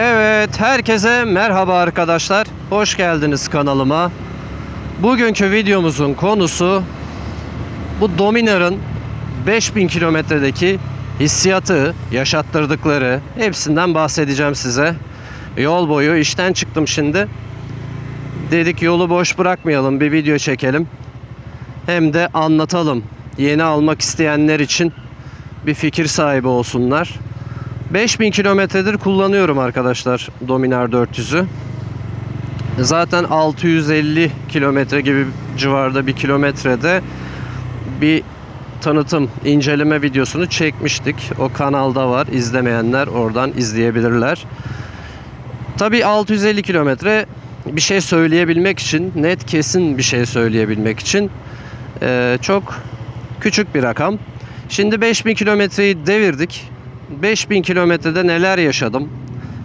Evet, herkese merhaba arkadaşlar. Hoş geldiniz kanalıma. Bugünkü videomuzun konusu bu Dominar'ın 5000 kilometredeki hissiyatı, yaşattırdıkları hepsinden bahsedeceğim size. Yol boyu işten çıktım şimdi. Dedik yolu boş bırakmayalım, bir video çekelim. Hem de anlatalım. Yeni almak isteyenler için bir fikir sahibi olsunlar. 5000 kilometredir kullanıyorum arkadaşlar Dominar 400'ü. Zaten 650 kilometre gibi civarda bir kilometrede bir tanıtım, inceleme videosunu çekmiştik. O kanalda var. İzlemeyenler oradan izleyebilirler. Tabii 650 kilometre bir şey söyleyebilmek için, net kesin bir şey söyleyebilmek için çok küçük bir rakam. Şimdi 5000 kilometreyi devirdik. 5000 kilometrede neler yaşadım?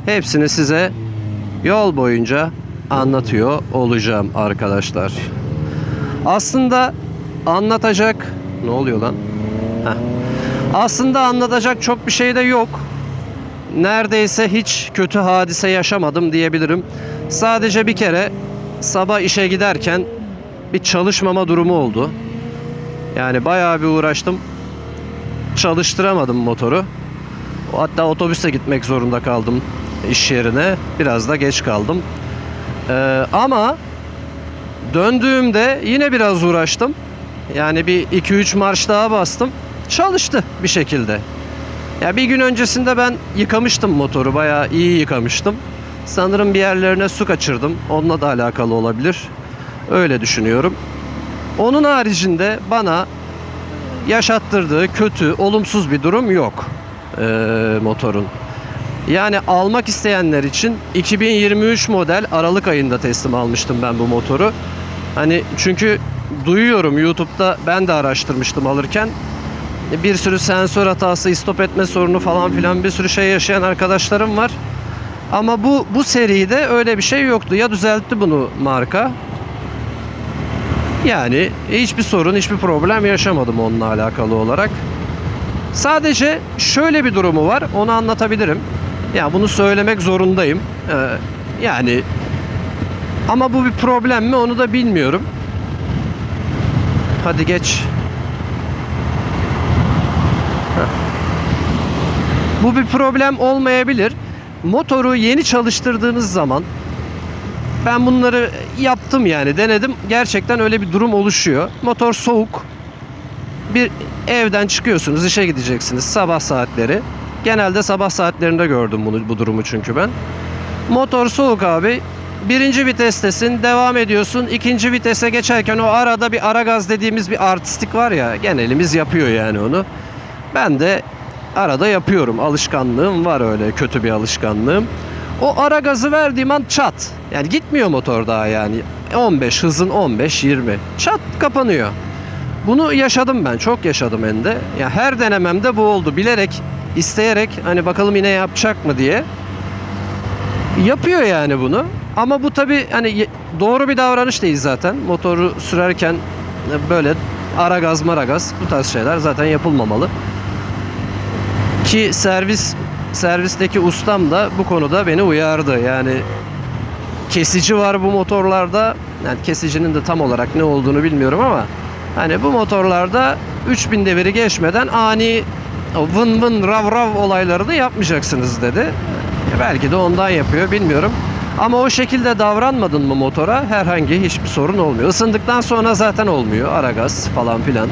Hepsini size yol boyunca anlatıyor olacağım arkadaşlar. Aslında anlatacak ne oluyor lan? Heh. Aslında anlatacak çok bir şey de yok. Neredeyse hiç kötü hadise yaşamadım diyebilirim. Sadece bir kere sabah işe giderken bir çalışmama durumu oldu. Yani bayağı bir uğraştım. Çalıştıramadım motoru. Hatta otobüse gitmek zorunda kaldım iş yerine. Biraz da geç kaldım. Ee, ama döndüğümde yine biraz uğraştım. Yani bir 2-3 marş daha bastım. Çalıştı bir şekilde. Ya bir gün öncesinde ben yıkamıştım motoru. Bayağı iyi yıkamıştım. Sanırım bir yerlerine su kaçırdım. Onunla da alakalı olabilir. Öyle düşünüyorum. Onun haricinde bana yaşattırdığı kötü, olumsuz bir durum yok eee, motorun. Yani almak isteyenler için 2023 model Aralık ayında teslim almıştım ben bu motoru. Hani çünkü duyuyorum YouTube'da ben de araştırmıştım alırken. Bir sürü sensör hatası, istop etme sorunu falan filan bir sürü şey yaşayan arkadaşlarım var. Ama bu bu seride öyle bir şey yoktu. Ya düzeltti bunu marka yani hiçbir sorun, hiçbir problem yaşamadım onunla alakalı olarak. Sadece şöyle bir durumu var, onu anlatabilirim. Ya bunu söylemek zorundayım. Ee, yani ama bu bir problem mi onu da bilmiyorum. Hadi geç. Heh. Bu bir problem olmayabilir. Motoru yeni çalıştırdığınız zaman ben bunları yaptım yani denedim. Gerçekten öyle bir durum oluşuyor. Motor soğuk. Bir evden çıkıyorsunuz, işe gideceksiniz sabah saatleri. Genelde sabah saatlerinde gördüm bunu bu durumu çünkü ben. Motor soğuk abi. Birinci vitestesin, devam ediyorsun. İkinci vitese geçerken o arada bir ara gaz dediğimiz bir artistik var ya. Genelimiz yapıyor yani onu. Ben de arada yapıyorum. Alışkanlığım var öyle kötü bir alışkanlığım. O ara gazı verdiğim an çat. Yani gitmiyor motor daha yani. 15 hızın 15 20. Çat kapanıyor. Bunu yaşadım ben. Çok yaşadım hem de. Ya her denememde bu oldu. Bilerek, isteyerek hani bakalım yine yapacak mı diye. Yapıyor yani bunu. Ama bu tabi hani doğru bir davranış değil zaten. Motoru sürerken böyle ara gaz mara gaz bu tarz şeyler zaten yapılmamalı. Ki servis servisteki ustam da bu konuda beni uyardı. Yani kesici var bu motorlarda. Yani kesicinin de tam olarak ne olduğunu bilmiyorum ama hani bu motorlarda 3000 deviri geçmeden ani vın vın rav rav olaylarını yapmayacaksınız dedi. E belki de ondan yapıyor bilmiyorum. Ama o şekilde davranmadın mı motora herhangi hiçbir sorun olmuyor. Isındıktan sonra zaten olmuyor ara gaz falan filan.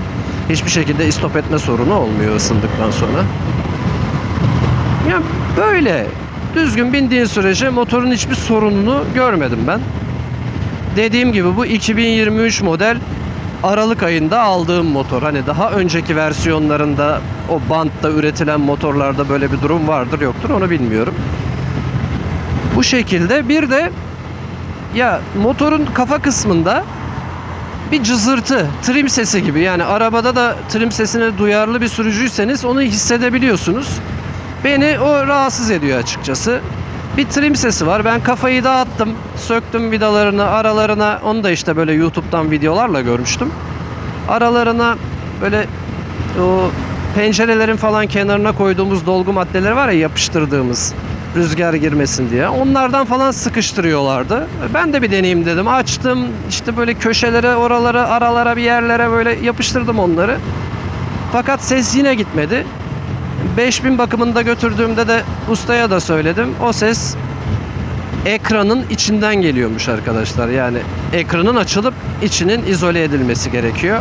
Hiçbir şekilde istop etme sorunu olmuyor ısındıktan sonra. Ya böyle düzgün bindiğin sürece motorun hiçbir sorununu görmedim ben. Dediğim gibi bu 2023 model Aralık ayında aldığım motor. Hani daha önceki versiyonlarında o bantta üretilen motorlarda böyle bir durum vardır yoktur onu bilmiyorum. Bu şekilde bir de ya motorun kafa kısmında bir cızırtı, trim sesi gibi. Yani arabada da trim sesine duyarlı bir sürücüyseniz onu hissedebiliyorsunuz. Beni o rahatsız ediyor açıkçası. Bir trim sesi var. Ben kafayı dağıttım. Söktüm vidalarını, aralarına. Onu da işte böyle YouTube'dan videolarla görmüştüm. Aralarına böyle o pencerelerin falan kenarına koyduğumuz dolgu maddeleri var ya yapıştırdığımız. rüzgar girmesin diye. Onlardan falan sıkıştırıyorlardı. Ben de bir deneyeyim dedim. Açtım işte böyle köşelere, oralara, aralara bir yerlere böyle yapıştırdım onları. Fakat ses yine gitmedi. 5000 bakımında götürdüğümde de ustaya da söyledim. O ses ekranın içinden geliyormuş arkadaşlar. Yani ekranın açılıp içinin izole edilmesi gerekiyor.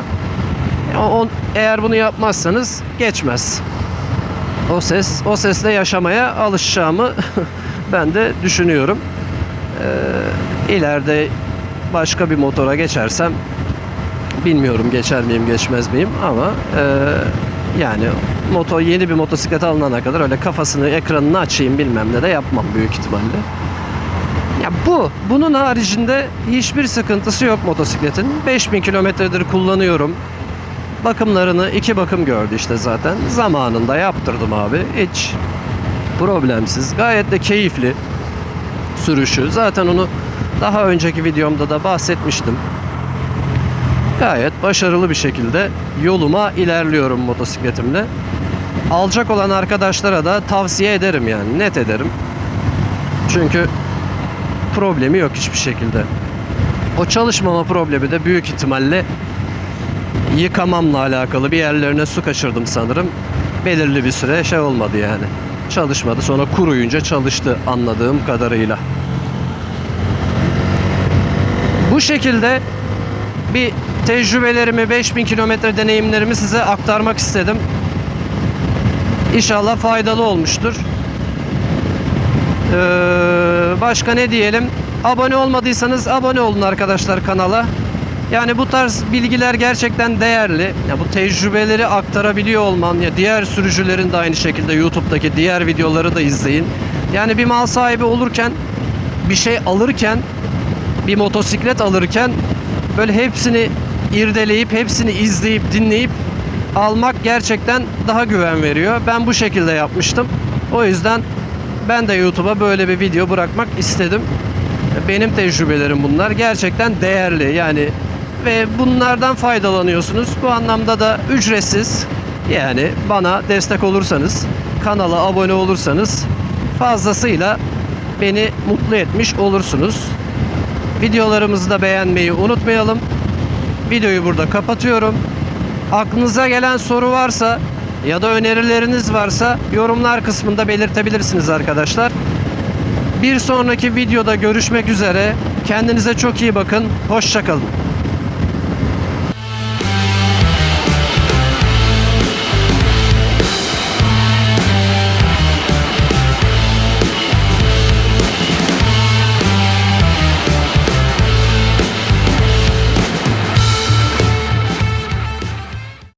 O- eğer bunu yapmazsanız geçmez. O ses, o sesle yaşamaya alışacağımı ben de düşünüyorum. Ee, ileride başka bir motora geçersem bilmiyorum geçer miyim geçmez miyim ama e, yani motor yeni bir motosiklet alınana kadar öyle kafasını ekranını açayım bilmem ne de yapmam büyük ihtimalle. Ya bu. Bunun haricinde hiçbir sıkıntısı yok motosikletin. 5000 kilometredir kullanıyorum. Bakımlarını iki bakım gördü işte zaten. Zamanında yaptırdım abi. Hiç problemsiz. Gayet de keyifli sürüşü. Zaten onu daha önceki videomda da bahsetmiştim. Gayet başarılı bir şekilde yoluma ilerliyorum motosikletimle. Alacak olan arkadaşlara da tavsiye ederim yani net ederim. Çünkü problemi yok hiçbir şekilde. O çalışmama problemi de büyük ihtimalle yıkamamla alakalı bir yerlerine su kaçırdım sanırım. Belirli bir süre şey olmadı yani. Çalışmadı. Sonra kuruyunca çalıştı anladığım kadarıyla. Bu şekilde bir tecrübelerimi, 5000 kilometre deneyimlerimi size aktarmak istedim. İnşallah faydalı olmuştur. Ee, başka ne diyelim? Abone olmadıysanız abone olun arkadaşlar kanala. Yani bu tarz bilgiler gerçekten değerli. Ya bu tecrübeleri aktarabiliyor olman ya diğer sürücülerin de aynı şekilde YouTube'daki diğer videoları da izleyin. Yani bir mal sahibi olurken bir şey alırken bir motosiklet alırken böyle hepsini irdeleyip hepsini izleyip dinleyip almak gerçekten daha güven veriyor. Ben bu şekilde yapmıştım. O yüzden ben de YouTube'a böyle bir video bırakmak istedim. Benim tecrübelerim bunlar. Gerçekten değerli yani ve bunlardan faydalanıyorsunuz. Bu anlamda da ücretsiz. Yani bana destek olursanız, kanala abone olursanız fazlasıyla beni mutlu etmiş olursunuz. Videolarımızı da beğenmeyi unutmayalım. Videoyu burada kapatıyorum. Aklınıza gelen soru varsa ya da önerileriniz varsa yorumlar kısmında belirtebilirsiniz arkadaşlar. Bir sonraki videoda görüşmek üzere. Kendinize çok iyi bakın. Hoşçakalın.